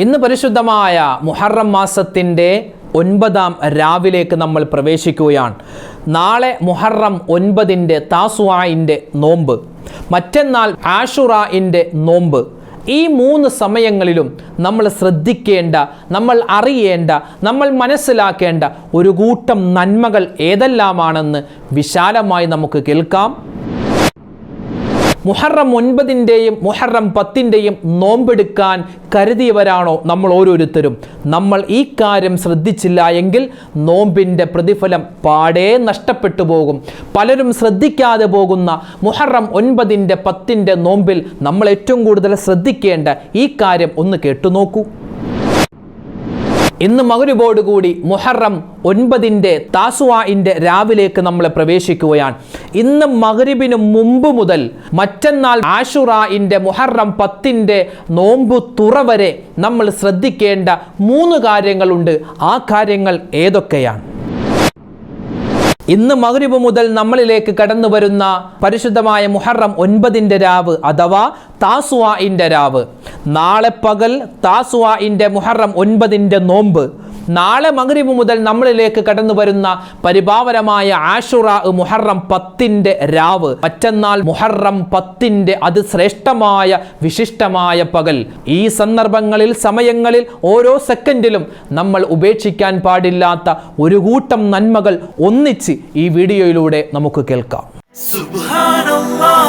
ഇന്ന് പരിശുദ്ധമായ മുഹറം മാസത്തിന്റെ ഒൻപതാം രാവിലേക്ക് നമ്മൾ പ്രവേശിക്കുകയാണ്. നാളെ മുഹറം ഒൻപതിന്റെ താസുവായിന്റെ നോമ്പ് മറ്റന്നാൾ ആഷുറായിന്റെ നോമ്പ്. ഈ മൂന്ന് സമയങ്ങളിലും നമ്മൾ ശ്രദ്ധിക്കേണ്ട നമ്മൾ അറിയേണ്ട നമ്മൾ മനസ്സിലാക്കേണ്ട ഒരു കൂട്ടം നന്മകൾ ഏതെല്ലാമാണെന്ന് വിശാലമായി നമുക്ക് കേൾക്കാം. മുഹറം ഒൻപതിന്റെയും മുഹറം പത്തിന്റെയും നോമ്പെടുക്കാൻ കരുതിയവരാണോ നമ്മൾ ഓരോരുത്തരും? നമ്മൾ ഈ കാര്യം ശ്രദ്ധിച്ചില്ല എങ്കിൽ നോമ്പിന്റെ പ്രതിഫലം പാടേ നഷ്ടപ്പെട്ടു പോകും. പലരും ശ്രദ്ധിക്കാതെ പോകുന്ന മുഹറം ഒൻപതിന്റെ പത്തിന്റെ നോമ്പിൽ നമ്മൾ ഏറ്റവും കൂടുതൽ ശ്രദ്ധിക്കേണ്ട ഈ കാര്യം ഒന്ന് കേട്ടു നോക്കൂ. ഇന്ന് മകരുബോടുകൂടി മുഹറം ഒൻപതിന്റെ താസുവായിന്റെ രാവിലേക്ക് നമ്മൾ പ്രവേശിക്കുകയാണ്. ഇന്ന് മകരുബിന് മുമ്പ് മുതൽ മറ്റന്നാൾ ആഷുറായിന്റെ മുഹറം പത്തിന്റെ നോമ്പ് തുറ വരെ നമ്മൾ ശ്രദ്ധിക്കേണ്ട മൂന്ന് കാര്യങ്ങളുണ്ട്. ആ കാര്യങ്ങൾ ഏതൊക്കെയാണ്? ഇന്ന് മഗ്രിബ് മുതൽ നമ്മളിലേക്ക് കടന്നു വരുന്ന പരിശുദ്ധമായ മുഹറം ഒൻപതിന്റെ രാവ് അഥവാ താസുവായിന്റെ രാവ്. നാളെ പകൽ താസുവായിന്റെ മുഹറം ഒൻപതിന്റെ നോമ്പ്. നാളെ മകരിബ് മുതൽ നമ്മളിലേക്ക് കടന്നു വരുന്ന പരിഭാവരമായ ആഷുറ മുഹറം പത്തിന്റെ രാവ്. മറ്റന്നാൾ മുഹറം പത്തിന്റെ ശ്രേഷ്ഠമായ വിശിഷ്ടമായ പകൽ. ഈ സന്ദർഭങ്ങളിൽ സമയങ്ങളിൽ ഓരോ സെക്കൻഡിലും നമ്മൾ ഉപേക്ഷിക്കാൻ പാടില്ലാത്ത ഒരു കൂട്ടം നന്മകൾ ഒന്നിച്ച് ഈ വീഡിയോയിലൂടെ നമുക്ക് കേൾക്കാം. സുബ്ഹാനല്ലാഹ്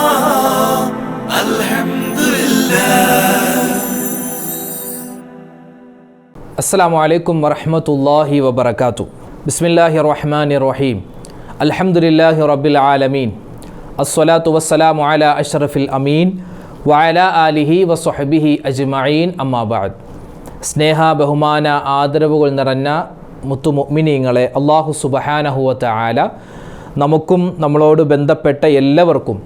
അസ്സാം വലൈക്കും വറഹമത്തല്ലാഹി വബർക്കാത്തു ബിസ്മില്ലാഹി റഹ്മാൻ റഹീം. അലഹമുല്ലാഹി റബ്ബിൽ ആലമീൻ. അസ്വലാത്തു വസ്സലാമു അല അഷ്റഫിൽ അമീൻ. വഅല ആലിഹി വസ്ഹബിഹി അജ്മീൻ അമ്മാബാദ് സ്നേഹ ബഹുമാന ആദരവുകൾ നിറഞ്ഞ മുത്തു മുഅ്മിനീങ്ങളെ അള്ളാഹു സുബഹാനഹുവത്ത ആല നമുക്കും നമ്മളോട് ബന്ധപ്പെട്ട എല്ലാവർക്കും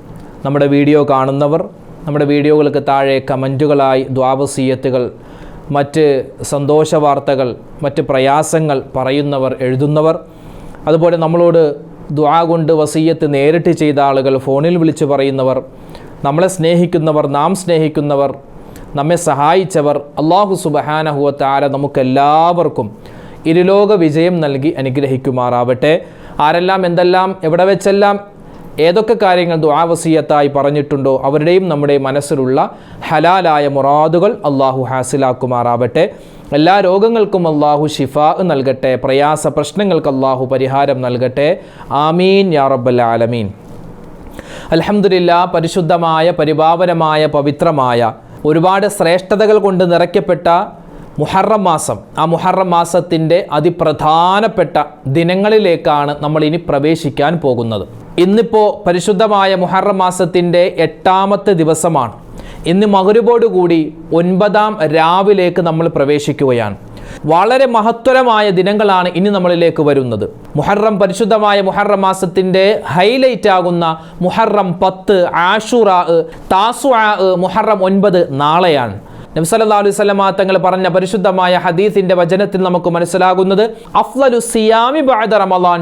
നമ്മുടെ വീഡിയോ കാണുന്നവർ നമ്മുടെ വീഡിയോകൾക്ക് താഴെ കമന്റുകളായി ദ്വാവസീയത്തുകൾ മറ്റ് സന്തോഷ വാർത്തകൾ മറ്റ് പ്രയാസങ്ങൾ പറയുന്നവർ എഴുതുന്നവർ. അതുപോലെ നമ്മളോട് ദ്വാ കൊണ്ട് വസീയത്ത് നേരിട്ട് ചെയ്ത ആളുകൾ ഫോണിൽ വിളിച്ച് പറയുന്നവർ നമ്മളെ സ്നേഹിക്കുന്നവർ നാം സ്നേഹിക്കുന്നവർ നമ്മെ സഹായിച്ചവർ അള്ളാഹു സുബഹാനഹുവത്താര നമുക്കെല്ലാവർക്കും ഇരുലോക വിജയം നൽകി അനുഗ്രഹിക്കുമാറാവട്ടെ. ആരെല്ലാം എന്തെല്ലാം എവിടെ വെച്ചെല്ലാം ഏതൊക്കെ കാര്യങ്ങൾ ദുആവസീയത്തായി പറഞ്ഞിട്ടുണ്ടോ അവരുടെയും നമ്മുടെ മനസ്സിലുള്ള ഹലാലായ മുറാദുകൾ അള്ളാഹു ഹാസിലാക്കുമാറാവട്ടെ. എല്ലാ രോഗങ്ങൾക്കും അള്ളാഹു ഷിഫ നൽകട്ടെ. പ്രയാസ പ്രശ്നങ്ങൾക്ക് അള്ളാഹു പരിഹാരം നൽകട്ടെ. ആമീൻ യാ റബ്ബൽ ആലമീൻ. അൽഹംദുലില്ല പരിശുദ്ധമായ പരിപാവനമായ പവിത്രമായ ഒരുപാട് ശ്രേഷ്ഠതകൾ കൊണ്ട് നിറയ്ക്കപ്പെട്ട മുഹറം മാസം. ആ മുഹറം മാസത്തിന്റെ അതിപ്രധാനപ്പെട്ട ദിനങ്ങളിലേക്കാണ് നമ്മൾ ഇനി പ്രവേശിക്കാൻ പോകുന്നത്. ഇന്നിപ്പോൾ പരിശുദ്ധമായ മുഹറം മാസത്തിന്റെ എട്ടാമത്തെ ദിവസമാണ്. ഇന്ന് മകരുവോടുകൂടി ഒൻപതാം രാവിലേക്ക് നമ്മൾ പ്രവേശിക്കുകയാണ്. വളരെ മഹത്വരമായ ദിനങ്ങളാണ് ഇനി നമ്മളിലേക്ക് വരുന്നത്. മുഹറം പരിശുദ്ധമായ മുഹറം മാസത്തിന്റെ ഹൈലൈറ്റ് ആകുന്ന മുഹറം പത്ത് ആഷുറ താസു മുഹറം ഒൻപത് നാളെയാണ്. നബ്സല്ലാ തങ്ങൾ പറഞ്ഞ പരിശുദ്ധമായ ഹദീസിന്റെ വചനത്തിൽ നമുക്ക് മനസ്സിലാകുന്നത് അഫ്ലലു സിയാമി ബഅദ റമളാൻ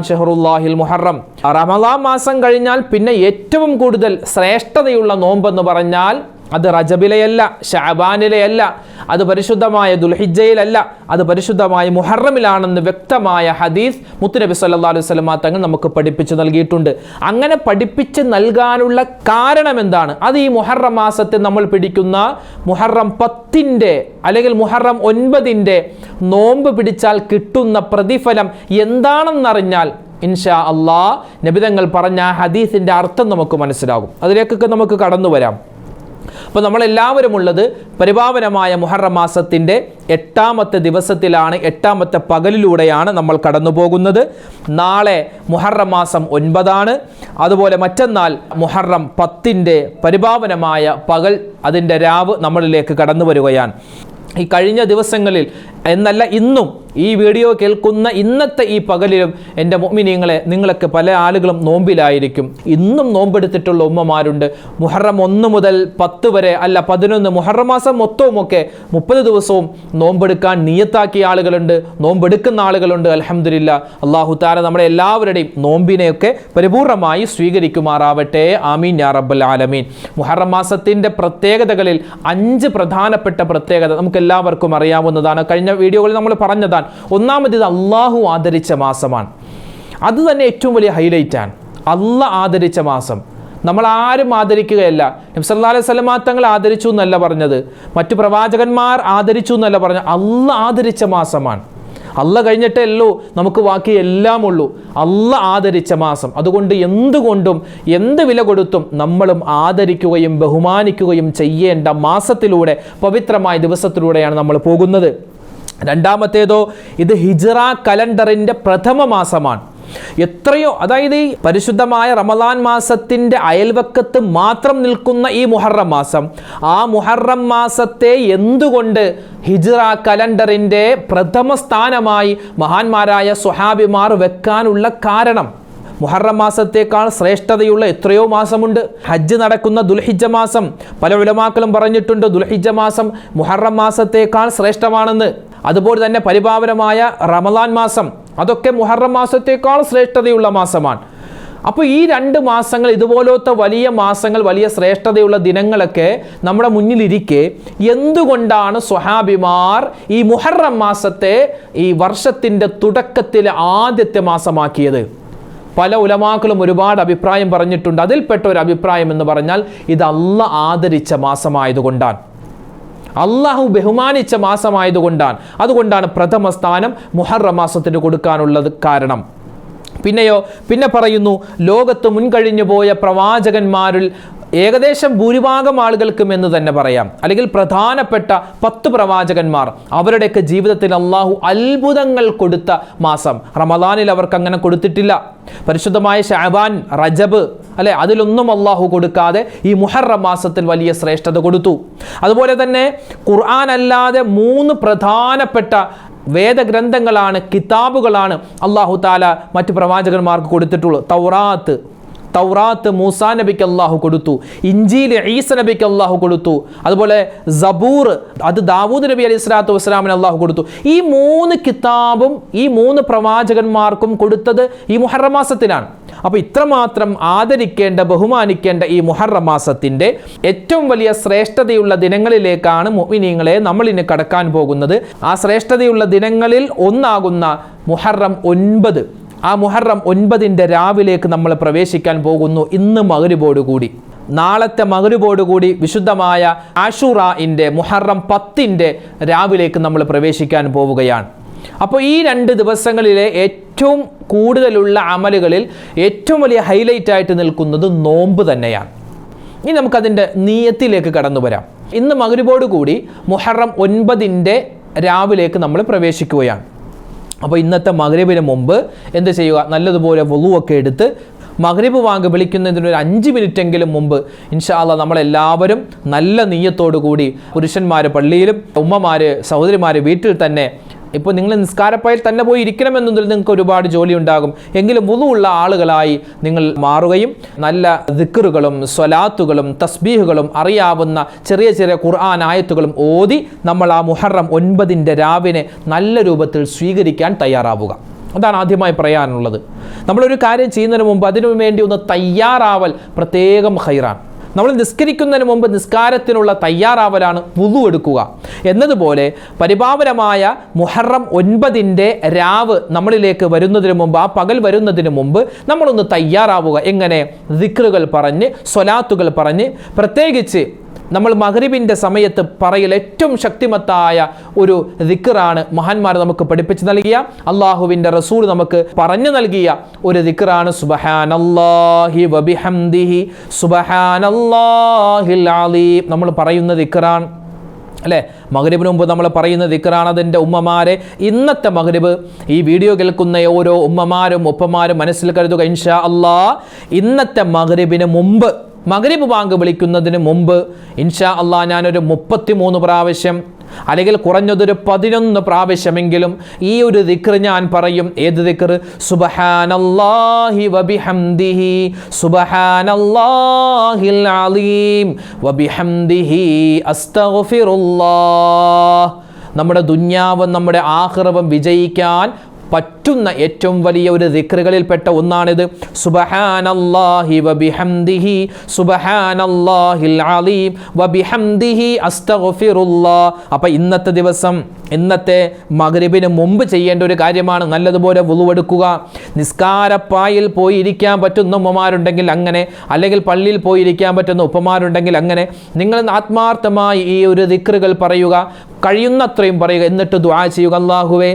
മുഹറം. റമളാൻ മാസം കഴിഞ്ഞാൽ പിന്നെ ഏറ്റവും കൂടുതൽ ശ്രേഷ്ഠതയുള്ള നോമ്പെന്ന് പറഞ്ഞാൽ അത് റജബിലെയല്ല ഷാബാനിലെയല്ല അത് പരിശുദ്ധമായ ദുൽഹിജയിലല്ല അത് പരിശുദ്ധമായ മുഹറമിലാണെന്ന് വ്യക്തമായ ഹദീസ് മുത്തുനബി സല്ലാ അലൈഹി സ്വലമ തങ്ങൾ നമുക്ക് പഠിപ്പിച്ചു നൽകിയിട്ടുണ്ട്. അങ്ങനെ പഠിപ്പിച്ച് നൽകാനുള്ള കാരണം എന്താണ്? അത് ഈ മുഹറം മാസത്തെ നമ്മൾ പിടിക്കുന്ന മുഹറം പത്തിന്റെ അല്ലെങ്കിൽ മുഹറം ഒൻപതിന്റെ നോമ്പ് പിടിച്ചാൽ കിട്ടുന്ന പ്രതിഫലം എന്താണെന്നറിഞ്ഞാൽ ഇൻഷാ അള്ളാ നബിതങ്ങൾ പറഞ്ഞ ഹദീസിന്റെ അർത്ഥം നമുക്ക് മനസ്സിലാകും. അതിലേക്കൊക്കെ നമുക്ക് കടന്നു വരാം അപ്പോൾ നമ്മളെല്ലാവരും ഉള്ളത് പരിപാവനമായ മുഹറം മാസത്തിന്റെ എട്ടാമത്തെ ദിവസത്തിലാണ് എട്ടാമത്തെ പകലിലൂടെയാണ് നമ്മൾ കടന്നു പോകുന്നത് നാളെ മുഹറം മാസം ഒൻപതാണ്. അതുപോലെ മറ്റന്നാൾ മുഹറം പത്തിന്റെ പരിപാവനമായ പകൽ അതിന്റെ രാവ് നമ്മളിലേക്ക് കടന്നു വരികയാണ് ഈ കഴിഞ്ഞ ദിവസങ്ങളിൽ എന്നല്ല ഇന്നും ഈ വീഡിയോ കേൾക്കുന്ന ഇന്നത്തെ ഈ പകലിലും എന്റെ മുഅ്മിനീങ്ങളെ നിങ്ങളൊക്കെ പല ആളുകളും നോമ്പിലായിരിക്കും. ഇന്നും നോമ്പെടുത്തിട്ടുള്ള ഉമ്മമാരുണ്ട്. മുഹറം ഒന്ന് മുതൽ പത്ത് വരെ അല്ല പതിനൊന്ന് മുഹറം മാസം മൊത്തവുമൊക്കെ മുപ്പത് ദിവസവും നോമ്പെടുക്കാൻ നിയത്താക്കിയ ആളുകളുണ്ട് നോമ്പെടുക്കുന്ന ആളുകളുണ്ട് അലഹമില്ല അള്ളാഹു താര നമ്മുടെ എല്ലാവരുടെയും നോമ്പിനെയൊക്കെ പരിപൂർണമായി സ്വീകരിക്കുമാറാവട്ടെ. ആമീൻ യാ റബ്ബൽ ആലമീൻ. മുഹറം മാസത്തിന്റെ പ്രത്യേകതകളിൽ അഞ്ച് പ്രധാനപ്പെട്ട പ്രത്യേകത നമുക്ക് എല്ലാവർക്കും അറിയാവുന്നതാണ്. കഴിഞ്ഞ വീഡിയോകളിൽ നമ്മൾ പറഞ്ഞതാണ് ഒന്നാമത് ഇത് അള്ളാഹു ആദരിച്ച മാസമാണ്. അത് തന്നെ ഏറ്റവും വലിയ ഹൈലൈറ്റാണ് അല്ല ആദരിച്ച മാസം. നമ്മൾ ആരും ആദരിക്കുകയല്ല. നബ്സല്ലാ അലൈഹി സ്വലമാ തങ്ങൾ ആദരിച്ചു എന്നല്ല പറഞ്ഞത്. മറ്റു പ്രവാചകന്മാർ ആദരിച്ചു എന്നല്ല പറഞ്ഞത്. അല്ല ആദരിച്ച മാസമാണ്. അല്ല കഴിഞ്ഞിട്ടേ ഉള്ളൂ. നമുക്ക് ബാക്കി എല്ലാം ഉള്ളൂ. അല്ല ആദരിച്ച മാസം. അതുകൊണ്ട് എന്തുകൊണ്ടും എന്ത് വില കൊടുത്തും നമ്മളും ആദരിക്കുകയും ബഹുമാനിക്കുകയും ചെയ്യേണ്ട മാസത്തിലൂടെ പവിത്രമായ ദിവസത്തിലൂടെയാണ് നമ്മൾ പോകുന്നത്. രണ്ടാമത്തേതോ ഇത് ഹിജറ കലണ്ടറിന്റെ പ്രഥമ മാസമാണ്. എത്രയോ അതായത് ഈ പരിശുദ്ധമായ റമദാൻ മാസത്തിന്റെ അയൽവക്കത്ത് മാത്രം നിൽക്കുന്ന ഈ മുഹറം മാസം. ആ മുഹറം മാസത്തെ എന്തുകൊണ്ട് ഹിജ്റ കലണ്ടറിന്റെ പ്രഥമ സ്ഥാനമായി മഹാന്മാരായ സുഹാബിമാർ വെക്കാനുള്ള കാരണം? മുഹറം മാസത്തേക്കാൾ ശ്രേഷ്ഠതയുള്ള എത്രയോ മാസമുണ്ട്. ഹജ്ജ് നടക്കുന്ന ദുൽഹിജ മാസം പല ഉലമാക്കളും പറഞ്ഞിട്ടുണ്ട് ദുൽഹിജ മാസം മുഹറം മാസത്തേക്കാൾ ശ്രേഷ്ഠമാണെന്ന്. അതുപോലെ തന്നെ പരിപാവനമായ റമദാൻ മാസം അതൊക്കെ മുഹറം മാസത്തേക്കാൾ ശ്രേഷ്ഠതയുള്ള മാസമാണ്. അപ്പോൾ ഈ രണ്ട് മാസങ്ങൾ ഇതുപോലത്തെ വലിയ മാസങ്ങൾ വലിയ ശ്രേഷ്ഠതയുള്ള ദിനങ്ങളൊക്കെ നമ്മുടെ മുന്നിലിരിക്കെ എന്തുകൊണ്ടാണ് സ്വഹാബിമാർ ഈ മുഹറം മാസത്തെ ഈ വർഷത്തിന്റെ തുടക്കത്തിലെ ആദ്യത്തെ മാസമാക്കിയത്? പല ഉലമാക്കളും ഒരുപാട് അഭിപ്രായം പറഞ്ഞിട്ടുണ്ട്. അതിൽപ്പെട്ട ഒരു അഭിപ്രായം എന്ന് പറഞ്ഞാൽ ഇത് അല്ല ആദരിച്ച മാസമായതുകൊണ്ടാണ്. അള്ളാഹു ബഹുമാനിച്ച മാസമായതുകൊണ്ടാണ്. അതുകൊണ്ടാണ് പ്രഥമ സ്ഥാനം മുഹറ മാസത്തിന് കൊടുക്കാനുള്ളത് കാരണം. പിന്നെയോ പിന്നെ പറയുന്നു ലോകത്ത് മുൻകഴിഞ്ഞു പോയ പ്രവാചകന്മാരിൽ ഏകദേശം ഭൂരിഭാഗം ആളുകൾക്കും എന്ന് തന്നെ പറയാം. അല്ലെങ്കിൽ പ്രധാനപ്പെട്ട പത്ത് പ്രവാചകന്മാർ അവരുടെയൊക്കെ ജീവിതത്തിൽ അള്ളാഹു അത്ഭുതങ്ങൾ കൊടുത്ത മാസം. റമദാനിൽ അവർക്ക് അങ്ങനെ കൊടുത്തിട്ടില്ല. പരിശുദ്ധമായ ഷാബാൻ റജബ് അല്ലെ? അതിലൊന്നും അള്ളാഹു കൊടുക്കാതെ ഈ മുഹറം മാസത്തിൽ വലിയ ശ്രേഷ്ഠത കൊടുത്തു. അതുപോലെ തന്നെ ഖുർആൻ അല്ലാതെ മൂന്ന് പ്രധാനപ്പെട്ട വേദഗ്രന്ഥങ്ങളാണ് കിതാബുകളാണ് അള്ളാഹു താല മറ്റ് പ്രവാചകന്മാർക്ക് കൊടുത്തിട്ടുള്ളത്. തൗറാത്ത് തൗറാത്ത് മൂസാ നബിക്ക് അള്ളാഹു കൊടുത്തു. ഇഞ്ചിയിൽ ഈസ നബിക്ക് അള്ളാഹു കൊടുത്തു. അതുപോലെ സബൂർ അത് ദാവൂദ് നബി അലൈഹി സ്വലാത്തു വസ്സലാമിന് അള്ളാഹു കൊടുത്തു. ഈ മൂന്ന് കിതാബും ഈ മൂന്ന് പ്രവാചകന്മാർക്കും കൊടുത്തത് ഈ മുഹറം മാസത്തിലാണ്. അപ്പോൾ ഇത്രമാത്രം ആദരിക്കേണ്ട ബഹുമാനിക്കേണ്ട ഈ മുഹറം മാസത്തിന്റെ ഏറ്റവും വലിയ ശ്രേഷ്ഠതയുള്ള ദിനങ്ങളിലേക്കാണ് മുഅ്മിനീങ്ങളെ നമ്മൾ ഇനി കടക്കാൻ പോകുന്നത്. ആ ശ്രേഷ്ഠതയുള്ള ദിനങ്ങളിൽ ഒന്നാകുന്ന മുഹറം ഒൻപത്. ആ മുഹറം ഒൻപതിന്റെ രാവിലേക്ക് നമ്മൾ പ്രവേശിക്കാൻ പോകുന്നു ഇന്ന് മകരുബോടുകൂടി നാളത്തെ മകരുബോടുകൂടി വിശുദ്ധമായ ആഷുറായിന്റെ മുഹറം പത്തിന്റെ രാവിലേക്ക് നമ്മൾ പ്രവേശിക്കാൻ പോവുകയാണ്. അപ്പോൾ ഈ രണ്ട് ദിവസങ്ങളിലെ ഏറ്റവും കൂടുതലുള്ള അമലുകളിൽ ഏറ്റവും വലിയ ഹൈലൈറ്റ് ആയിട്ട് നിൽക്കുന്നത് നോമ്പ് തന്നെയാണ്. ഇനി നമുക്കതിന്റെ നീയത്തിലേക്ക് കടന്നു വരാം. ഇന്ന് മകരുബോട് കൂടി മുഹറം ഒൻപതിന്റെ രാവിലേക്ക് നമ്മൾ പ്രവേശിക്കുകയാണ്. അപ്പോൾ ഇന്നത്തെ മകരവിന് മുമ്പ് എന്ത് ചെയ്യുക? നല്ലതുപോലെ വളുവൊക്കെ എടുത്ത് മകരീബ് വാങ്ക് വിളിക്കുന്നതിന് ഒരു അഞ്ച് മിനിറ്റെങ്കിലും മുമ്പ് ഇൻഷാല്ല നമ്മളെല്ലാവരും നല്ല നീയത്തോടു കൂടി പുരുഷന്മാർ പള്ളിയിലും ഉമ്മമാർ സഹോദരിമാർ വീട്ടിൽ തന്നെ ഇപ്പോൾ നിങ്ങൾ നിസ്കാരപ്പായിൽ തന്നെ പോയി ഇരിക്കണമെന്നതിൽ നിങ്ങൾക്ക് ഒരുപാട് ജോലി ഉണ്ടാകും എങ്കിലും മുതുവുള്ള ആളുകളായി നിങ്ങൾ മാറുകയും നല്ല ദിക്കറുകളും സ്വലാത്തുകളും തസ്ബീഹുകളും അറിയാവുന്ന ചെറിയ ചെറിയ ഖുർആൻ ആയത്തുകളും ഓതി നമ്മൾ ആ മുഹറം ഒൻപതിന്റെ രാവിനെ നല്ല രൂപത്തിൽ സ്വീകരിക്കാൻ തയ്യാറാവുക. അതാണ് ആദ്യമായി പറയാനുള്ളത്. നമ്മളൊരു കാര്യം ചെയ്യുന്നതിന് മുമ്പ് അതിനു വേണ്ടി ഒന്ന് തയ്യാറാവൽ പ്രത്യേകം ഹൈറാണ് നമ്മൾ നിസ്കരിക്കുന്നതിന് മുമ്പ് നിസ്കാരത്തിനുള്ള തയ്യാറാവലാണ് പുതു എടുക്കുക. എന്നതുപോലെ പരിപാവനമായ മുഹറം ഒൻപതിന്റെ രാവ് നമ്മളിലേക്ക് വരുന്നതിന് മുമ്പ് ആ പകൽ വരുന്നതിന് മുമ്പ് നമ്മളൊന്ന് തയ്യാറാവുക. എങ്ങനെ? ദിക്റുകൾ പറഞ്ഞ് സ്വലാത്തുകൾ പറഞ്ഞ് പ്രത്യേകിച്ച് നമ്മൾ മഹരിബിന്റെ സമയത്ത് പറയൽ ഏറ്റവും ശക്തിമത്തായ ഒരു ദിക്കറാണ് മഹാന്മാർ നമുക്ക് പഠിപ്പിച്ച് നൽകിയ അള്ളാഹുവിന്റെ റസൂൾ നമുക്ക് പറഞ്ഞു നൽകിയ ഒരു ദിക്കറാണ് വബിഹംദിഹി അലീം. നമ്മൾ പറയുന്ന ദിക്കറാണ് അല്ലേ? മകരിബിന് മുമ്പ് നമ്മൾ പറയുന്ന ദിക്കറാണ് അതിന്റെ ഉമ്മമാരെ. ഇന്നത്തെ മകരിബ് ഈ വീഡിയോ കേൾക്കുന്ന ഓരോ ഉമ്മമാരും ഉപ്പമാരും മനസ്സിൽ കരുതുക ഇൻഷാ അള്ളാ ഇന്നത്തെ മകരിബിന് മുമ്പ് മകരിബ് ബാങ്ക് വിളിക്കുന്നതിന് മുമ്പ് ഇൻഷാ അള്ളാ ഞാനൊരു മുപ്പത്തി മൂന്ന് പ്രാവശ്യം അല്ലെങ്കിൽ കുറഞ്ഞതൊരു പതിനൊന്ന് പ്രാവശ്യമെങ്കിലും ഈ ഒരു ദിക്ർ ഞാൻ പറയും. ഏത് ദിക്ർ? സുബഹാനല്ലാഹി വബിഹംദിഹി അലീം വബിഹംദിഹി അസ്തഗ്ഫിറുല്ലാഹ്. നമ്മുടെ ദുന്യാവും നമ്മുടെ ആഹ്റവും വിജയിക്കാൻ പറ്റുന്ന ഏറ്റവും വലിയ ഒരു ദിക്റുകളിൽപ്പെട്ട ഒന്നാണിത്. സുബഹാനല്ലാഹി വബിഹംദിഹി അലീം വബിഹംദിഹി അപ്പോൾ ഇന്നത്തെ ദിവസം ഇന്നത്തെ മഗ്രിബിന് മുമ്പ് ചെയ്യേണ്ട ഒരു കാര്യമാണ് നല്ലതുപോലെ വുളുവെടുക്കുക നിസ്കാരപ്പായിൽ പോയിരിക്കാൻ പറ്റുന്ന ഉമ്മമാരുണ്ടെങ്കിൽ അങ്ങനെ അല്ലെങ്കിൽ പള്ളിയിൽ പോയിരിക്കാൻ പറ്റുന്ന ഉപ്പമാരുണ്ടെങ്കിൽ അങ്ങനെ നിങ്ങൾ ആത്മാർത്ഥമായി ഈ ഒരു ദിക്റുകൾ പറയുക കഴിയുന്നത്രയും പറയുക എന്നിട്ട് ദുആ ചെയ്യുക. അള്ളാഹുവേ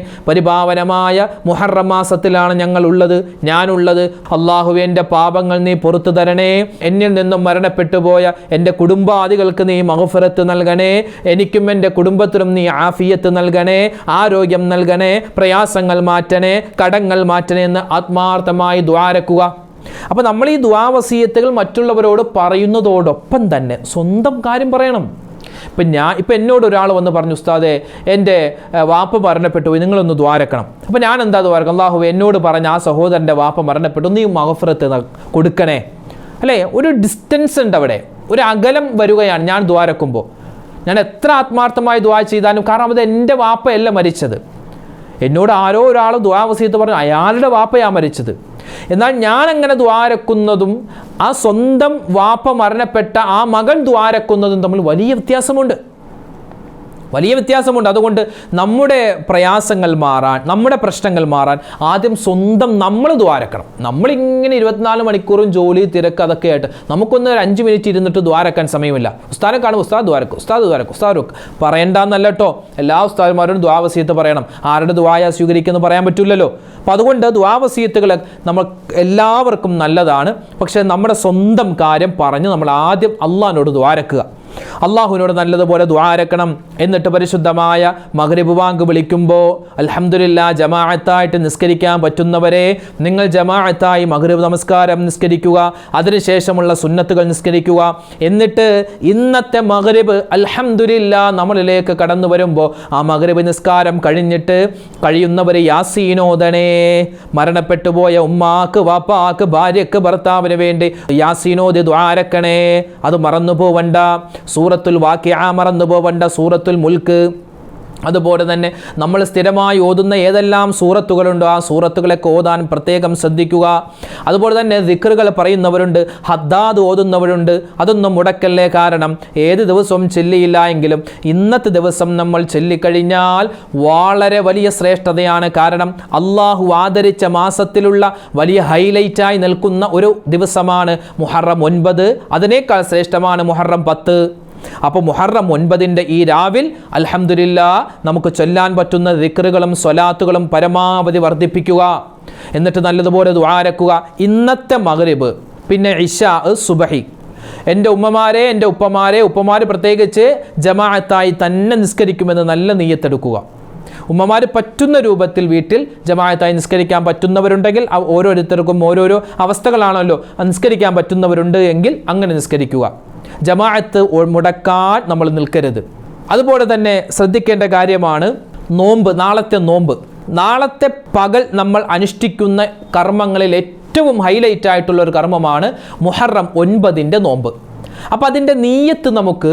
പരിപാവനമായ മുഹറം മാസത്തിലാണ് ഞങ്ങൾ ഉള്ളത് ഞാനുള്ളത്. അള്ളാഹുവെ എന്റെ പാപങ്ങൾ നീ പുറത്തു തരണേ. എന്നിൽ നിന്നും മരണപ്പെട്ടു പോയ എന്റെ കുടുംബാദികൾക്ക് നീ മഹഫറത്ത് നൽകണേ. എനിക്കും എന്റെ കുടുംബത്തിനും നീ ആഫിയത്ത് നൽകണേ. ആരോഗ്യം നൽകണേ പ്രയാസങ്ങൾ മാറ്റണേ കടങ്ങൾ മാറ്റണേ എന്ന് ആത്മാർത്ഥമായി ദ്വാരക്കുക അപ്പോൾ നമ്മൾ ഈ ദ്വാവസീയത്തുകൾ മറ്റുള്ളവരോട് പറയുന്നതോടൊപ്പം തന്നെ സ്വന്തം കാര്യം പറയണം. ഇപ്പം ഞാൻ ഇപ്പം എന്നോട് ഒരാൾ വന്ന് പറഞ്ഞു ഉസ്താദെ എന്റെ വാപ്പ മരണപ്പെട്ടു നിങ്ങളൊന്ന് ദ്വാരക്കണം. അപ്പം ഞാൻ എന്താ ദ്വാരക്കണം? അള്ളാഹു എന്നോട് പറഞ്ഞ ആ സഹോദരന്റെ വാപ്പ മരണപ്പെട്ടു നീ മഹഫറത്ത് കൊടുക്കണേ. അല്ലേ? ഒരു ഡിസ്റ്റൻസ് ഉണ്ട് അവിടെ. ഒരു അകലം വരികയാണ് ഞാൻ ദ്വാരക്കുമ്പോൾ. ഞാൻ എത്ര ആത്മാർത്ഥമായി ദ്വാ ചെയ്താലും കാരണം അത് എന്റെ വാപ്പയല്ല മരിച്ചത്. എന്നോട് ആരോ ഒരാൾ ദ്വാവസീത്ത് പറഞ്ഞു അയാളുടെ വാപ്പയാണ് മരിച്ചത്. എന്നാൽ ഞാൻ അങ്ങനെ ദ്വാരക്കുന്നതും ആ സ്വന്തം വാപ്പ മരണപ്പെട്ട ആ മകൻ ദ്വാരക്കുന്നതും തമ്മിൽ വലിയ വ്യത്യാസമുണ്ട്. വലിയ വ്യത്യാസമുണ്ട്. അതുകൊണ്ട് നമ്മുടെ പ്രയാസങ്ങൾ മാറാൻ നമ്മുടെ പ്രശ്നങ്ങൾ മാറാൻ ആദ്യം സ്വന്തം നമ്മൾ ദ്വാരക്കണം. നമ്മളിങ്ങനെ ഇരുപത്തിനാല് മണിക്കൂറും ജോലി തിരക്ക് അതൊക്കെ ആയിട്ട് നമുക്കൊന്ന് ഒരു അഞ്ച് മിനിറ്റ് ഇരുന്നിട്ട് ദ്വാരക്കാൻ സമയമില്ല. ഉസ്താനെ കാണും ഉസ്താദ് ദ്വാരക്കും ഉസ്താദ് ദ്വാരക്കും ഉസ്താദ് ദ്വാരക്കും. പറയണ്ടെന്നല്ല കേട്ടോ എല്ലാ ഉസ്താദ്മാരോടും ദ്വാവസീയത്ത് പറയണം. ആരുടെ ദ്വായ സ്വീകരിക്കുമെന്ന് പറയാൻ പറ്റില്ലല്ലോ അപ്പോൾ അതുകൊണ്ട് ദ്വാവസീയത്തുകൾ നമ്മൾ എല്ലാവർക്കും നല്ലതാണ്. പക്ഷേ നമ്മുടെ സ്വന്തം കാര്യം പറഞ്ഞ് നമ്മൾ ആദ്യം അള്ളഹാനോട് ദ്വാരക്കുക. അള്ളാഹുവിനോട് നല്ലതുപോലെ ദ്വാരക്കണം എന്നിട്ട് പരിശുദ്ധമായ മഗ്രിബ് വാങ്ക് വിളിക്കുമ്പോൾ അലഹമുല്ല ജമാഅത്തായിട്ട് നിസ്കരിക്കാൻ പറ്റുന്നവരെ നിങ്ങൾ ജമാഅത്തായി മഗ്രിബ് നമസ്കാരം നിസ്കരിക്കുക അതിനുശേഷമുള്ള സുന്നത്തുകൾ നിസ്കരിക്കുക. എന്നിട്ട് ഇന്നത്തെ മഗ്രിബ് അലഹമുല്ല നമ്മളിലേക്ക് കടന്നു വരുമ്പോൾ ആ മഗ്രിബ് നിസ്കാരം കഴിഞ്ഞിട്ട് കഴിയുന്നവർ യാസീനോദനേ മരണപ്പെട്ടു പോയ ഉമ്മാക്ക് വാപ്പാക്ക് ഭാര്യക്ക് ഭർത്താവിന് വേണ്ടി യാസീനോദി ദ്വാരക്കണേ അത് മറന്നു പോവണ്ട സൂറത്തുൽ വാക്യ മറന്നു പോവണ്ട സൂറത്തുൽ മുൽക്ക്. അതുപോലെ തന്നെ നമ്മൾ സ്ഥിരമായി ഓതുന്ന ഏതെല്ലാം സൂറത്തുകളുണ്ടോ ആ സൂറത്തുകളൊക്കെ ഓതാൻ പ്രത്യേകം ശ്രദ്ധിക്കുക. അതുപോലെ തന്നെ ദിക്കറുകൾ പറയുന്നവരുണ്ട് ഹദ്ദാദ് ഓതുന്നവരുണ്ട്. അതൊന്നും മുടക്കല്ലേ കാരണം ഏത് ദിവസവും ചെല്ലിയില്ല എങ്കിലും ഇന്നത്തെ ദിവസം നമ്മൾ ചെല്ലിക്കഴിഞ്ഞാൽ വളരെ വലിയ ശ്രേഷ്ഠതയാണ് കാരണം അള്ളാഹു ആദരിച്ച മാസത്തിലുള്ള വലിയ ഹൈലൈറ്റായി നിൽക്കുന്ന ഒരു ദിവസമാണ് മുഹറം ഒൻപത്. അതിനേക്കാൾ ശ്രേഷ്ഠമാണ് മുഹറം പത്ത്. അപ്പോൾ മുഹറം ഒൻപതിന്റെ ഈ രാവിൽ അലഹമില്ല നമുക്ക് ചൊല്ലാൻ പറ്റുന്ന ദിക്റുകളും സ്വലാത്തുകളും പരമാവധി വർദ്ധിപ്പിക്കുക. എന്നിട്ട് നല്ലതുപോലെ ദ്വാരക്കുക ഇന്നത്തെ മഗ്രിബ് പിന്നെ ഇഷ സുബഹി. എന്റെ ഉമ്മമാരെ എന്റെ ഉപ്പമാരെ ഉപ്പമാർ പ്രത്യേകിച്ച് ജമാഅത്തായി തന്നെ നിസ്കരിക്കുമെന്ന് നല്ല നീയത്തെടുക്കുക ഉമ്മമാർ പറ്റുന്ന രൂപത്തിൽ വീട്ടിൽ ജമാഅത്തായി നിസ്കരിക്കാൻ പറ്റുന്നവരുണ്ടെങ്കിൽ ഓരോരുത്തർക്കും ഓരോരോ അവസ്ഥകളാണല്ലോ. നിസ്കരിക്കാൻ പറ്റുന്നവരുണ്ട് എങ്കിൽ അങ്ങനെ നിസ്കരിക്കുക. ജമാഅത്ത് മുടക്കാൻ നമ്മൾ നിൽക്കരുത്. അതുപോലെ തന്നെ ശ്രദ്ധിക്കേണ്ട കാര്യമാണ് നോമ്പ് നാളത്തെ നോമ്പ്. നാളത്തെ പകൽ നമ്മൾ അനുഷ്ഠിക്കുന്ന കർമ്മങ്ങളിൽ ഏറ്റവും ഹൈലൈറ്റ് ആയിട്ടുള്ള ഒരു കർമ്മമാണ് മുഹറം ഒൻപതിന്റെ നോമ്പ്. അപ്പം അതിന്റെ നീയത്ത് നമുക്ക്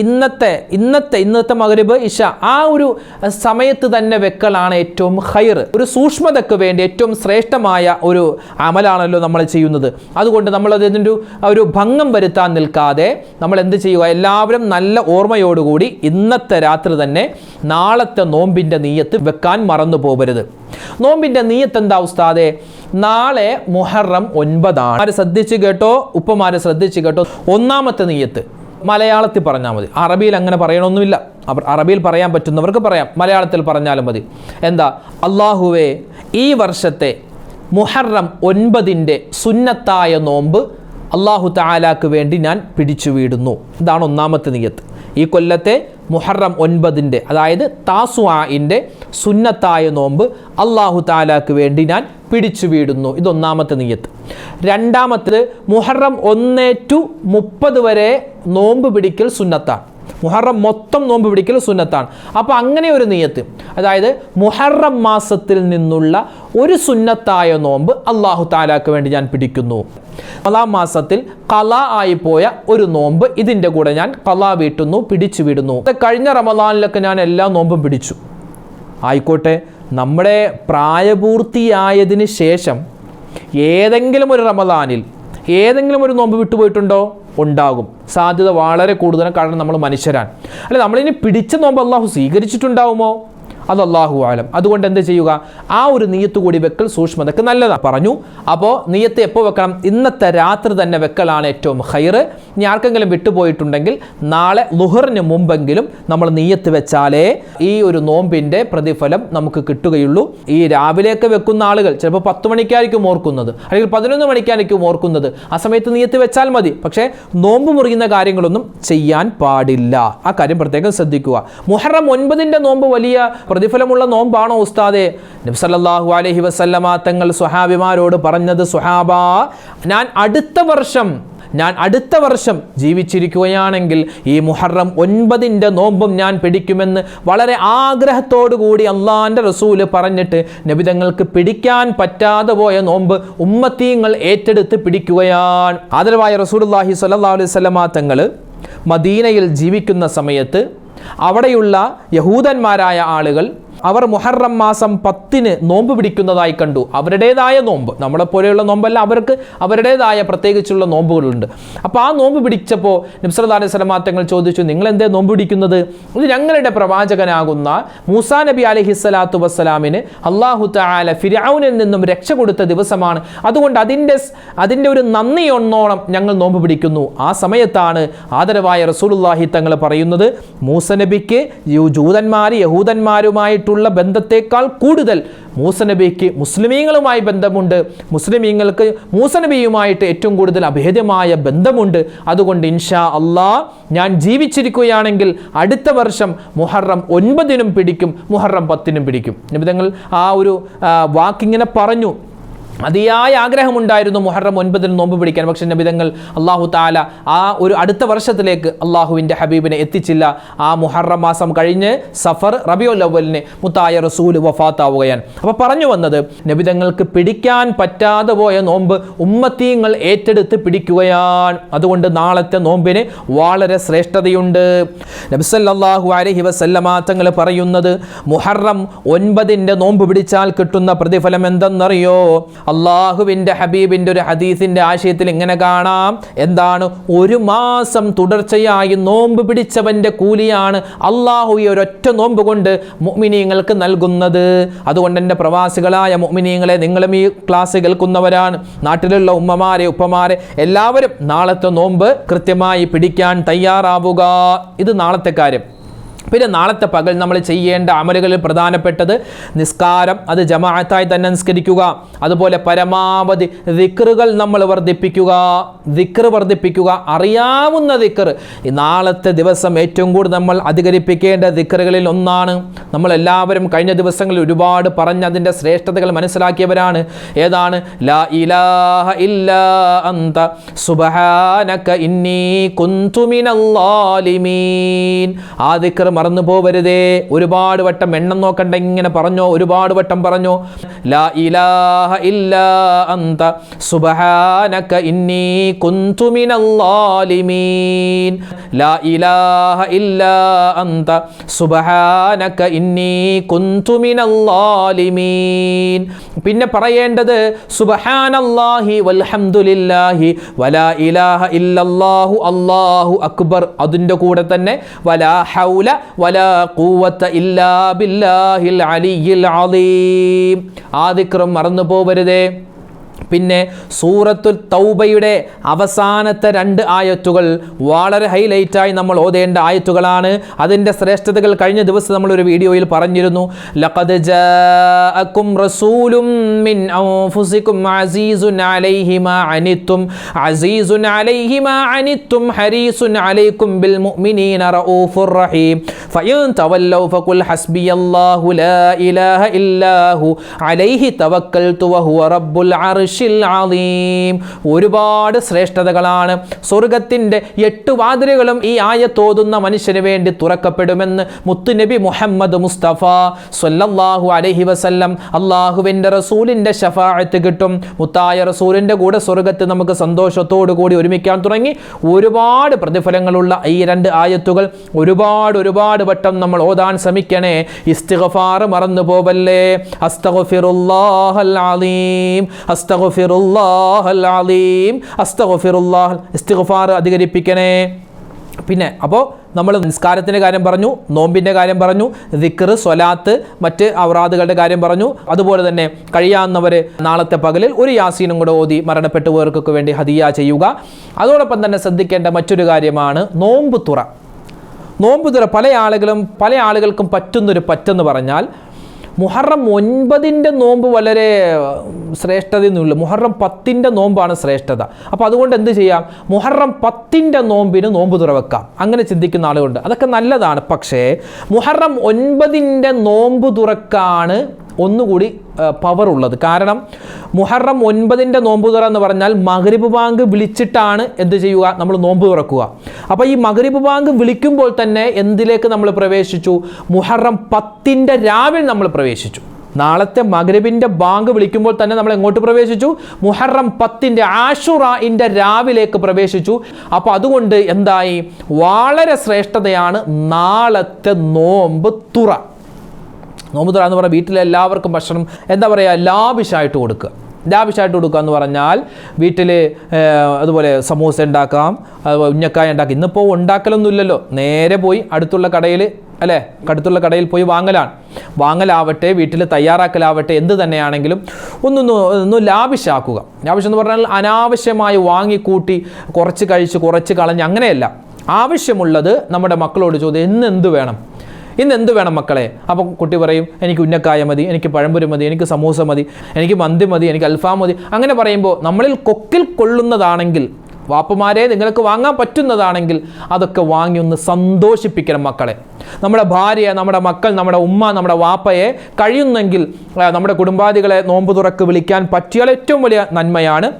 ഇന്നത്തെ ഇന്നത്തെ ഇന്നത്തെ മകരബ് ഇഷ ആ ഒരു സമയത്ത് തന്നെ വെക്കലാണ് ഏറ്റവും ഹൈർ ഒരു സൂക്ഷ്മതയ്ക്ക് വേണ്ടി ഏറ്റവും ശ്രേഷ്ഠമായ ഒരു അമലാണല്ലോ നമ്മൾ ചെയ്യുന്നത്. അതുകൊണ്ട് നമ്മൾ അതിന്റെ ഒരു ഭംഗം വരുത്താൻ നിൽക്കാതെ നമ്മൾ എന്ത് ചെയ്യുക? എല്ലാവരും നല്ല ഓർമ്മയോടുകൂടി ഇന്നത്തെ രാത്രി തന്നെ നാളത്തെ നോമ്പിന്റെ നീയത്ത് വെക്കാൻ മറന്നു പോകരുത് നോമ്പിന്റെ നീയത്ത് എന്താ ഉസ്താദെ? നാളെ മുഹറം ഒൻപതാണ്. ആര് ശ്രദ്ധിച്ച് കേട്ടോ? ഉപ്പമാരെ ശ്രദ്ധിച്ച് കേട്ടോ? ഒന്നാമത്തെ നെയ്യത്ത് മലയാളത്തിൽ പറഞ്ഞാൽ മതി. അറബിയിൽ അങ്ങനെ പറയണമൊന്നുമില്ല അവർ അറബിയിൽ പറയാൻ പറ്റുന്നവർക്ക് പറയാം. മലയാളത്തിൽ പറഞ്ഞാലും മതി. എന്താ? അള്ളാഹുവേ ഈ വർഷത്തെ മുഹറം ഒൻപതിന്റെ സുന്നത്തായ നോമ്പ് അള്ളാഹു താലാക്ക് വേണ്ടി ഞാൻ പിടിച്ചു വീടുന്നു ഇതാണ് ഒന്നാമത്തെ നിയത്ത് ഈ കൊല്ലത്തെ മുഹറം ഒൻപതിന്റെ അതായത് താസുആന്റെ സുന്നത്തായ നോമ്പ് അള്ളാഹു താലാക്ക് വേണ്ടി ഞാൻ പിടിച്ചു വീടുന്നു. ഇതൊന്നാമത്തെ നീയത്ത്. രണ്ടാമത്തേത് മുഹറം ഒന്ന് ടു മുപ്പത് വരെ നോമ്പ് പിടിക്കൽ സുന്നത്താണ്. മുഹറം മൊത്തം നോമ്പ് പിടിക്കൽ സുന്നത്താണ്. അപ്പോൾ അങ്ങനെ ഒരു നിയത്ത് അതായത് മുഹറം മാസത്തിൽ നിന്നുള്ള ഒരു സുന്നത്തായ നോമ്പ് അള്ളാഹു താലാക്ക് വേണ്ടി ഞാൻ പിടിക്കുന്നു. കലാ മാസത്തിൽ കല ആയിപ്പോയ ഒരു നോമ്പ് ഇതിന്റെ കൂടെ ഞാൻ കല വീട്ടുന്നു പിടിച്ചു വിടുന്നു. കഴിഞ്ഞ റമദാനിലൊക്കെ ഞാൻ എല്ലാ നോമ്പും പിടിച്ചു. ആയിക്കോട്ടെ നമ്മുടെ പ്രായപൂർത്തിയായതിനു ശേഷം ഏതെങ്കിലും ഒരു റമദാനിൽ ഏതെങ്കിലും ഒരു നോമ്പ് വിട്ടുപോയിട്ടുണ്ടോ? ഉണ്ടാകും. സാധ്യത വളരെ കൂടുതലാണ് കാരണം നമ്മൾ മനുഷ്യരാണ്. അല്ല നമ്മളിനി പിടിച്ച നോമ്പ് അള്ളാഹു സ്വീകരിച്ചിട്ടുണ്ടാവുമോ? അത് അള്ളാഹു ആലം അതുകൊണ്ട് എന്ത് ചെയ്യുക? ആ ഒരു നീയത്ത് കൂടി വെക്കൽ സൂക്ഷ്മതക്ക് നല്ലതാണ് പറഞ്ഞു അപ്പോൾ നീയത്ത് എപ്പോൾ വെക്കണം? ഇന്നത്തെ രാത്രി തന്നെ വെക്കലാണ് ഏറ്റവും ഹൈറ് ഇനി ആർക്കെങ്കിലും വിട്ടുപോയിട്ടുണ്ടെങ്കിൽ നാളെ ലുഹറിന് മുമ്പെങ്കിലും നമ്മൾ നീയത്ത് വെച്ചാലേ ഈ ഒരു നോമ്പിന്റെ പ്രതിഫലം നമുക്ക് കിട്ടുകയുള്ളൂ. ഈ രാവിലെയൊക്കെ വെക്കുന്ന ആളുകൾ ചിലപ്പോൾ പത്ത് മണിക്കായിരിക്കും ഓർക്കുന്നത് അല്ലെങ്കിൽ പതിനൊന്ന് മണിക്കായിരിക്കും ഓർക്കുന്നത്. ആ സമയത്ത് നീയത്ത് വെച്ചാൽ മതി. പക്ഷേ നോമ്പ് മുറിയുന്ന കാര്യങ്ങളൊന്നും ചെയ്യാൻ പാടില്ല. ആ കാര്യം പ്രത്യേകം ശ്രദ്ധിക്കുക. മുഹറം ഒൻപതിന്റെ നോമ്പ് വലിയ പ്രതിഫലമുള്ള നോമ്പാണോ ഉസ്താദെ? നബ്സല്ലാഹു അലഹി വസല്ലമ തങ്ങൾ സുഹാബിമാരോട് പറഞ്ഞത് സുഹാബ ഞാൻ അടുത്ത വർഷം ഞാൻ അടുത്ത വർഷം ജീവിച്ചിരിക്കുകയാണെങ്കിൽ ഈ മുഹറം ഒൻപതിന്റെ നോമ്പും ഞാൻ പിടിക്കുമെന്ന് വളരെ കൂടി അള്ളാന്റെ റസൂൽ പറഞ്ഞിട്ട് നബിതങ്ങൾക്ക് പിടിക്കാൻ പറ്റാതെ പോയ നോമ്പ് ഉമ്മത്തീങ്ങൾ ഏറ്റെടുത്ത് പിടിക്കുകയാണ്. ആദരവായ റസൂലുള്ളാഹി അള്ളാഹി അലൈഹി വസല്ലമ തങ്ങൾ മദീനയിൽ ജീവിക്കുന്ന സമയത്ത് അവിടെയുള്ള യഹൂദന്മാരായ ആളുകൾ അവർ മുഹറം മാസം പത്തിന് നോമ്പ് പിടിക്കുന്നതായി കണ്ടു. അവരുടേതായ നോമ്പ്. നമ്മളെ പോലെയുള്ള നോമ്പല്ല അവർക്ക് അവരുടേതായ പ്രത്യേകിച്ചുള്ള നോമ്പുകളുണ്ട്. അപ്പോൾ ആ നോമ്പ് പിടിച്ചപ്പോൾ നബ്സറദ് അലൈഹി ചോദിച്ചു നിങ്ങൾ എന്തേ നോമ്പ് പിടിക്കുന്നത്? ഇത് ഞങ്ങളുടെ പ്രവാചകനാകുന്ന മൂസാ നബി അലഹി സ്വലാത്തു വസ്സലാമിന് അള്ളാഹു താല ഫിരാവുനിൽ നിന്നും രക്ഷ കൊടുത്ത ദിവസമാണ്. അതുകൊണ്ട് അതിന്റെ അതിന്റെ ഒരു നന്ദി ഒന്നോണം ഞങ്ങൾ നോമ്പ് പിടിക്കുന്നു. ആ സമയത്താണ് ആദരവായ റസൂലുള്ളാഹി തങ്ങൾ പറയുന്നത് മൂസ നബിക്ക് ജൂതന്മാർ യഹൂദന്മാരുമായിട്ടുള്ള ബന്ധത്തെക്കാൾ കൂടുതൽ മൂസനബിക്ക് മുസ്ലിമീങ്ങളുമായി ബന്ധമുണ്ട്. മുസ്ലിമീങ്ങൾക്ക് മൂസനബിയുമായിട്ട് ഏറ്റവും കൂടുതൽ അഭേദ്യമായ ബന്ധമുണ്ട്. അതുകൊണ്ട് ഇൻഷാ അള്ളാ ഞാൻ ജീവിച്ചിരിക്കുകയാണെങ്കിൽ അടുത്ത വർഷം മുഹറം ഒൻപതിനും പിടിക്കും മുഹറം പത്തിനും പിടിക്കും. നിമിതങ്ങൾ ആ ഒരു വാക്കിങ്ങനെ പറഞ്ഞു. അതിയായ ആഗ്രഹമുണ്ടായിരുന്നു മുഹറം ഒൻപതിന് നോമ്പ് പിടിക്കാൻ. പക്ഷെ നബിതങ്ങൾ അള്ളാഹു താല ആ ഒരു അടുത്ത വർഷത്തിലേക്ക് അള്ളാഹുവിന്റെ ഹബീബിനെ എത്തിച്ചില്ല. ആ മുഹറം മാസം കഴിഞ്ഞ് സഫർ റബിയുൽ അവലിനെ മുത്തായ റസൂൽ വഫാത്താവുകയാണ്. അപ്പോൾ പറഞ്ഞു വന്നത് നബിതങ്ങൾക്ക് പിടിക്കാൻ പറ്റാതെ പോയ നോമ്പ് ഉമ്മത്തീങ്ങൾ ഏറ്റെടുത്ത് പിടിക്കുകയാണ്. അതുകൊണ്ട് നാളത്തെ നോമ്പിന് വളരെ ശ്രേഷ്ഠതയുണ്ട്. നബിസല്ലാഹു അലഹി വസല്ലമ തങ്ങൾ പറയുന്നത് മുഹറം ഒൻപതിന്റെ നോമ്പ് പിടിച്ചാൽ കിട്ടുന്ന പ്രതിഫലം എന്തെന്നറിയോ? അള്ളാഹുവിന്റെ ഹബീബിന്റെ ഒരു ഹദീസിന്റെ ആശയത്തിൽ ഇങ്ങനെ കാണാം. എന്താണ്? ഒരു മാസം തുടർച്ചയായി നോമ്പ് പിടിച്ചവന്റെ കൂലിയാണ് അള്ളാഹു ഈ ഒരൊറ്റ നോമ്പ് കൊണ്ട് മുഅ്മിനീങ്ങൾക്ക് നൽകുന്നത്. അതുകൊണ്ട് എന്റെ പ്രവാസികളായ മുഅ്മിനീങ്ങളെ നിങ്ങളും ഈ ക്ലാസ് കേൾക്കുന്നവരാണ് നാട്ടിലുള്ള ഉമ്മമാരെ ഉപ്പമാരെ എല്ലാവരും നാളത്തെ നോമ്പ് കൃത്യമായി പിടിക്കാൻ തയ്യാറാവുക. ഇത് നാളത്തെ കാര്യം. പിന്നെ നാളത്തെ പകൽ നമ്മൾ ചെയ്യേണ്ട അമലുകളിൽ പ്രധാനപ്പെട്ടത് നിസ്കാരം അത് ജമാഅത്തായി തന്നെ നിസ്കരിക്കുക. അതുപോലെ പരമാവധി ദിക്റുകൾ നമ്മൾ വർദ്ധിപ്പിക്കുക. ദിക്റ് വർദ്ധിപ്പിക്കുക. അറിയാവുന്ന ദിക്റ്. ഈ നാളത്തെ ദിവസം ഏറ്റവും കൂടുതൽ നമ്മൾ അധികരിപ്പിക്കേണ്ട ദിക്റുകളിൽ ഒന്നാണ്. നമ്മൾ എല്ലാവരും കഴിഞ്ഞ ദിവസങ്ങളിൽ ഒരുപാട് പറഞ്ഞ് അതിന്റെ ശ്രേഷ്ഠതകൾ മനസ്സിലാക്കിയവരാണ്. ഏതാണ്? ലാ ഇലാഹ ഇല്ലാ അന്ത സുബ്ഹാനക ഇന്നി കുന്തു മിനൽ ളാലിമീൻ ആ ദിക്ർ മറന്നു പോവരുതേ. ഒരുപാട് വട്ടം എണ്ണം നോക്കണ്ട ഇങ്ങനെ പറഞ്ഞോ ഒരുപാട് വട്ടം പറഞ്ഞോ. ലാ ഇലാഹ അന്ത സുബ്ഹാനക ഇന്നി കുന്തു ലാ ഇലാഹ അന്ത സുബ്ഹാനക ഇന്നി കുന്തു പിന്നെ പറയേണ്ടത് സുബ്ഹാനല്ലാഹി വൽഹംദുലില്ലാഹി വലാ ഇലാഹ ഇല്ലല്ലാഹു അല്ലാഹു അക്ബർ. അതിന്റെ കൂടെ തന്നെ വലാ ഹൗല വലാ ഖുവത ഇല്ലാ ബില്ലാഹിൽ അലിയിൽ അലീം ആ ദിക്റും മറന്നു പോവരുതേ പിന്നെ സൂറത്തുൽ തൗബയുടെ അവസാനത്തെ രണ്ട് ആയത്തുകൾ വളരെ ഹൈലൈറ്റായി നമ്മൾ ഓതേണ്ട ആയത്തുകളാണ്. അതിന്റെ ശ്രേഷ്ഠതകൾ കഴിഞ്ഞ ദിവസം നമ്മൾ ഒരു വീഡിയോയിൽ പറഞ്ഞിരുന്നു. ലഖദ് റസൂലും അലൈഹി മാ അനിത്തും അലൈഹി മാ അനിത്തും ഹരീസുൻ അലൈക്കും ബിൽ മുഅ്മിനീന റഊഫുർ റഹീം. ഹസ്ബിയല്ലാഹു ലാ ഇലാഹ അലൈഹി തവക്കൽതു റബ്ബുൽ അർശിൽ അലീം ഒരുപാട് ശ്രേഷ്ഠതകളാണ്. സ്വർഗത്തിന്റെ എട്ട് വാതിലുകളും ഈ ആയത്തോതുന്ന മനുഷ്യന് വേണ്ടി തുറക്കപ്പെടുമെന്ന് മുത്തുനബി മുഹമ്മദ് മുസ്തഫ സൊല്ലാഹു അലഹി വസല്ലം അള്ളാഹുവിന്റെ റസൂലിന്റെ ഷഫാഅത്ത് കിട്ടും. മുത്തായ റസൂലിന്റെ കൂടെ സ്വർഗത്ത് നമുക്ക് സന്തോഷത്തോടു കൂടി ഒരുമിക്കാൻ തുടങ്ങി. ഒരുപാട് പ്രതിഫലങ്ങളുള്ള ഈ രണ്ട് ആയത്തുകൾ ഒരുപാട് ഒരുപാട് വട്ടം നമ്മൾ ഓതാൻ ശ്രമിക്കണേ. ഇസ്തിഗഫാർ മറന്നു പോവല്ലേ അസ്തഗ്ഫിറുല്ലാഹൽ അലീം. അലീം. ഇസ്തിഗ്ഫാർ അധികരിപ്പിക്കണേ. പിന്നെ അപ്പോൾ നമ്മൾ നിസ്കാരത്തിന്റെ കാര്യം പറഞ്ഞു നോമ്പിന്റെ കാര്യം പറഞ്ഞു ദിക്കർ സ്വലാത്ത് മറ്റ് അവറാദുകളുടെ കാര്യം പറഞ്ഞു. അതുപോലെ തന്നെ കഴിയാവുന്നവർ നാളത്തെ പകലിൽ ഒരു യാസീനും കൂടെ ഓതി മരണപ്പെട്ടു പോയവർക്കൊക്കെ വേണ്ടി ഹദിയ ചെയ്യുക. അതോടൊപ്പം തന്നെ ശ്രദ്ധിക്കേണ്ട മറ്റൊരു കാര്യമാണ് നോമ്പ് തുറ നോമ്പ് തുറ പല ആളുകളും പല ആളുകൾക്കും പറ്റുന്നൊരു പറ്റെന്ന് പറഞ്ഞാൽ മുഹറം ഒൻപതിന്റെ നോമ്പ് വളരെ ശ്രേഷ്ഠതയൊന്നുമില്ല. മുഹറം പത്തിന്റെ നോമ്പാണ് ശ്രേഷ്ഠത. അപ്പോൾ അതുകൊണ്ട് എന്ത് ചെയ്യാം? മുഹറം പത്തിന്റെ നോമ്പിന് നോമ്പ് തുറവെക്കാം. അങ്ങനെ ചിന്തിക്കുന്ന ആളുകളുണ്ട്. അതൊക്കെ നല്ലതാണ്. പക്ഷേ മുഹറം ഒൻപതിന്റെ നോമ്പ് തുറക്കാണ് ഒന്നുകൂടി പവർ ഉള്ളത്. കാരണം മുഹറം ഒൻപതിന്റെ നോമ്പ് തുറ എന്ന് പറഞ്ഞാൽ മഗ്രിബ് ബാങ്ക് വിളിച്ചിട്ടാണ് എന്ത് ചെയ്യുക? നമ്മൾ നോമ്പ് തുറക്കുക. അപ്പോൾ ഈ മഗ്രിബ് ബാങ്ക് വിളിക്കുമ്പോൾ തന്നെ എന്തിലേക്ക് നമ്മൾ പ്രവേശിച്ചു? മുഹറം പത്തിന്റെ രാവിൽ നമ്മൾ പ്രവേശിച്ചു. നാളത്തെ മകരബിന്റെ ബാങ്ക് വിളിക്കുമ്പോൾ തന്നെ നമ്മൾ എങ്ങോട്ട് പ്രവേശിച്ചു? മുഹറം പത്തിന്റെ ആഷുറായിന്റെ രാവിലേക്ക് പ്രവേശിച്ചു. അപ്പോൾ അതുകൊണ്ട് എന്തായി? വളരെ ശ്രേഷ്ഠതയാണ് നാളത്തെ നോമ്പ് തുറ. നോമ്പ് തുറ എന്ന് പറഞ്ഞാൽ വീട്ടിലെ എല്ലാവർക്കും ഭക്ഷണം എന്താ പറയുക ലാവിഷായിട്ട് കൊടുക്കുക. ലാവിഷായിട്ട് കൊടുക്കുക എന്ന് പറഞ്ഞാൽ വീട്ടിൽ അതുപോലെ സമൂസ ഉണ്ടാക്കാം ഉഞ്ഞക്കായ ഉണ്ടാക്കാം. ഇന്നിപ്പോൾ ഉണ്ടാക്കലൊന്നും ഇല്ലല്ലോ നേരെ പോയി അടുത്തുള്ള കടയിൽ അല്ലേ? അടുത്തുള്ള കടയിൽ പോയി വാങ്ങലാണ്. വാങ്ങലാവട്ടെ വീട്ടിൽ തയ്യാറാക്കലാവട്ടെ എന്ത് തന്നെയാണെങ്കിലും ഒന്നൊന്ന് ഒന്ന് ലാവിഷാക്കുക ലാവിഷം എന്ന് പറഞ്ഞാൽ അനാവശ്യമായി വാങ്ങിക്കൂട്ടി കുറച്ച് കഴിച്ച് കുറച്ച് കളഞ്ഞ് അങ്ങനെയല്ല. ആവശ്യമുള്ളത് നമ്മുടെ മക്കളോട് ചോദ്യം ഇന്ന് എന്ത് വേണം? ഇന്ന് എന്ത് വേണം മക്കളെ? അപ്പം കുട്ടി പറയും എനിക്ക് ഉന്നക്കായ മതി എനിക്ക് പഴംപൊരി മതി എനിക്ക് സമൂസ മതി എനിക്ക് മന്തി മതി എനിക്ക് അൽഫാം മതി. അങ്ങനെ പറയുമ്പോൾ നമ്മളിൽ കൊക്കിൽ കൊള്ളുന്നതാണെങ്കിൽ വാപ്പമാരെ നിങ്ങൾക്ക് വാങ്ങാൻ പറ്റുന്നതാണെങ്കിൽ അതൊക്കെ വാങ്ങി ഒന്ന് സന്തോഷിപ്പിക്കണം മക്കളെ. നമ്മുടെ ഭാര്യ നമ്മുടെ മക്കൾ നമ്മുടെ ഉമ്മ നമ്മുടെ വാപ്പയെ കഴിയുന്നെങ്കിൽ നമ്മുടെ കുടുംബാദികളെ നോമ്പ് തുറക്ക് വിളിക്കാൻ പറ്റിയാൽ ഏറ്റവും വലിയ നന്മയാണ്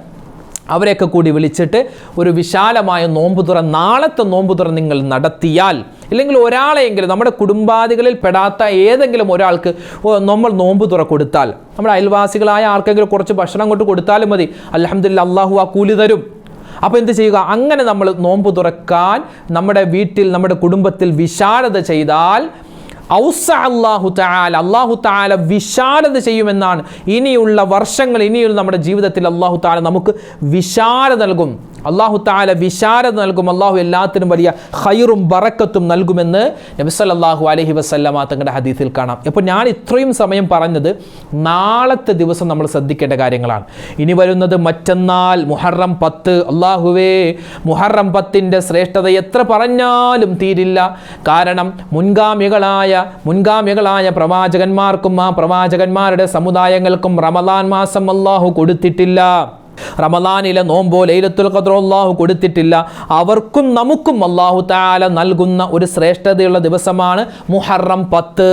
അവരെയൊക്കെ കൂടി വിളിച്ചിട്ട് ഒരു വിശാലമായ നോമ്പ് തുറ നാളത്തെ നോമ്പ് തുറ നിങ്ങൾ നടത്തിയാൽ ഇല്ലെങ്കിൽ ഒരാളെയെങ്കിലും നമ്മുടെ കുടുംബാദികളിൽ പെടാത്ത ഏതെങ്കിലും ഒരാൾക്ക് നമ്മൾ നോമ്പ് തുറ കൊടുത്താൽ നമ്മുടെ അയൽവാസികളായ ആർക്കെങ്കിലും കുറച്ച് ഭക്ഷണം കൊണ്ട് കൊടുത്താലും മതി അലഹമില്ല അള്ളാഹു ആ കൂലി തരും. അപ്പോൾ എന്ത് ചെയ്യുക? അങ്ങനെ നമ്മൾ നോമ്പ് തുറക്കാൻ നമ്മുടെ വീട്ടിൽ നമ്മുടെ കുടുംബത്തിൽ വിശാലത ചെയ്താൽ ഔസ അള്ളാഹു താല അള്ളാഹു താല വിശാലത ചെയ്യുമെന്നാണ് ഇനിയുള്ള വർഷങ്ങൾ ഇനിയുള്ള നമ്മുടെ ജീവിതത്തിൽ അള്ളാഹു താല നമുക്ക് വിശാല നൽകും. അള്ളാഹു താല വിശാരത നൽകും. അള്ളാഹു എല്ലാത്തിനും വലിയ ഹൈറും ബറക്കത്തും നൽകുമെന്ന് നബിസല്ലാഹു അലഹി വസ്ല്ലാ തങ്ങളുടെ ഹദീസിൽ കാണാം. അപ്പോൾ ഞാൻ ഇത്രയും സമയം പറഞ്ഞത് നാളത്തെ ദിവസം നമ്മൾ ശ്രദ്ധിക്കേണ്ട കാര്യങ്ങളാണ്. ഇനി വരുന്നത് മറ്റന്നാൾ മുഹറം പത്ത്. അള്ളാഹുവേ മുഹറം പത്തിന്റെ ശ്രേഷ്ഠത എത്ര പറഞ്ഞാലും തീരില്ല. കാരണം മുൻഗാമികളായ മുൻഗാമികളായ പ്രവാചകന്മാർക്കും ആ പ്രവാചകന്മാരുടെ സമുദായങ്ങൾക്കും റമദാൻ മാസം അള്ളാഹു കൊടുത്തിട്ടില്ല. റമദാനിലെ നോമ്പോ ലൈലത്തുൽ ഖദ്റോ അള്ളാഹു കൊടുത്തിട്ടില്ല. അവർക്കും നമുക്കും അള്ളാഹു താല നൽകുന്ന ഒരു ശ്രേഷ്ഠതയുള്ള ദിവസമാണ് മുഹറം പത്ത്.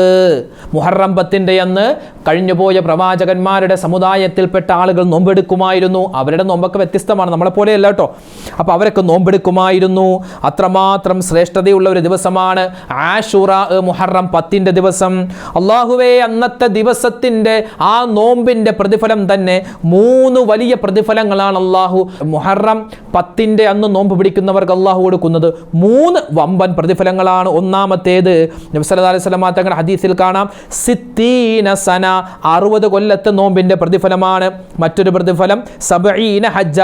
മുഹറം പത്തിന്റെ അന്ന് കഴിഞ്ഞുപോയ പ്രവാചകന്മാരുടെ സമുദായത്തിൽപ്പെട്ട ആളുകൾ നോമ്പെടുക്കുമായിരുന്നു. അവരുടെ നോമ്പൊക്കെ വ്യത്യസ്തമാണ്. നമ്മളെ പോലെയല്ല കേട്ടോ. അപ്പോൾ അവരൊക്കെ നോമ്പെടുക്കുമായിരുന്നു. അത്രമാത്രം ശ്രേഷ്ഠതയുള്ള ഒരു ദിവസമാണ് ആഷുറ മുഹറം പത്തിന്റെ ദിവസം. അള്ളാഹുവേ അന്നത്തെ ദിവസത്തിന്റെ ആ നോമ്പിന്റെ പ്രതിഫലം തന്നെ മൂന്ന് വലിയ പ്രതിഫലങ്ങളാണ് അള്ളാഹു മുഹറം പത്തിന്റെ അന്ന് നോമ്പ് പിടിക്കുന്നവർക്ക് അള്ളാഹു കൊടുക്കുന്നത്. മൂന്ന് വമ്പൻ പ്രതിഫലങ്ങളാണ്. ഒന്നാമത്തേത് നബി സല്ലല്ലാഹു അലൈഹി തങ്ങളുടെ ഹദീസിൽ കാണാം. സിത്തീന സന അറുപത് കൊല്ലത്തെ നോമ്പിന്റെ പ്രതിഫലമാണ്. മറ്റൊരു പ്രതിഫലം സബീന ഹജ്ജ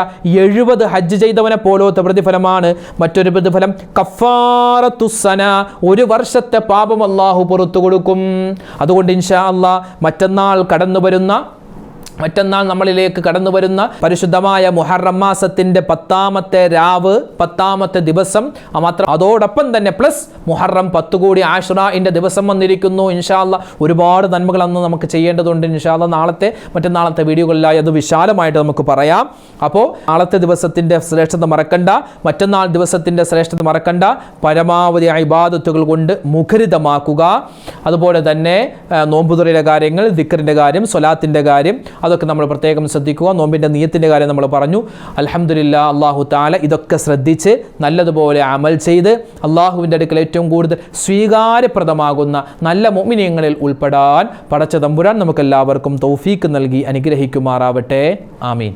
എഴുപത് ഹജ്ജ് ചെയ്തവനെ പോലത്തെ പ്രതിഫലമാണ്. മറ്റൊരു പ്രതിഫലം കഫാറത്തു സന ഒരു വർഷത്തെ പാപം അള്ളാഹു പുറത്തു കൊടുക്കും. അതുകൊണ്ട് ഇൻഷാ അള്ളാഹ് മറ്റന്നാൾ കടന്നു വരുന്ന മറ്റന്നാൾ നമ്മളിലേക്ക് കടന്നു വരുന്ന പരിശുദ്ധമായ മുഹറം മാസത്തിന്റെ പത്താമത്തെ രാവ് പത്താമത്തെ ദിവസം. മാത്രം അതോടൊപ്പം തന്നെ പ്ലസ് മുഹറം പത്ത് കൂടി ആഷുറായിന്റെ ദിവസം വന്നിരിക്കുന്നു. ഇൻഷാല്ല ഒരുപാട് നന്മകൾ അന്ന് നമുക്ക് ചെയ്യേണ്ടതുണ്ട് ഇൻഷാല്ല നാളത്തെ മറ്റന്നാളത്തെ വീഡിയോകളിലായി അത് വിശാലമായിട്ട് നമുക്ക് പറയാം. അപ്പോൾ നാളത്തെ ദിവസത്തിന്റെ ശ്രേഷ്ഠത മറക്കണ്ട. മറ്റന്നാൾ ദിവസത്തിന്റെ ശ്രേഷ്ഠത മറക്കണ്ട. പരമാവധി അഭിബാധത്തുകൾ കൊണ്ട് മുഖരിതമാക്കുക. അതുപോലെ തന്നെ നോമ്പുതുറയുടെ കാര്യങ്ങൾ ദിക്കറിന്റെ കാര്യം സ്വലാത്തിന്റെ കാര്യം അതൊക്കെ നമ്മൾ പ്രത്യേകം ശ്രദ്ധിക്കുക. നോമ്പിന്റെ നിയത്തിന്റെ കാര്യം നമ്മൾ പറഞ്ഞു. അലഹമുല്ല അള്ളാഹു താല ഇതൊക്കെ ശ്രദ്ധിച്ച് നല്ലതുപോലെ അമൽ ചെയ്ത് അള്ളാഹുവിന്റെ അടുക്കൽ ഏറ്റവും കൂടുതൽ സ്വീകാര്യപ്രദമാകുന്ന നല്ല മോമിനിയങ്ങളിൽ ഉൾപ്പെടാൻ പടച്ച തമ്പുരാൻ നമുക്കെല്ലാവർക്കും തൗഫീക്ക് നൽകി അനുഗ്രഹിക്കുമാറാവട്ടെ. ആമീൻ.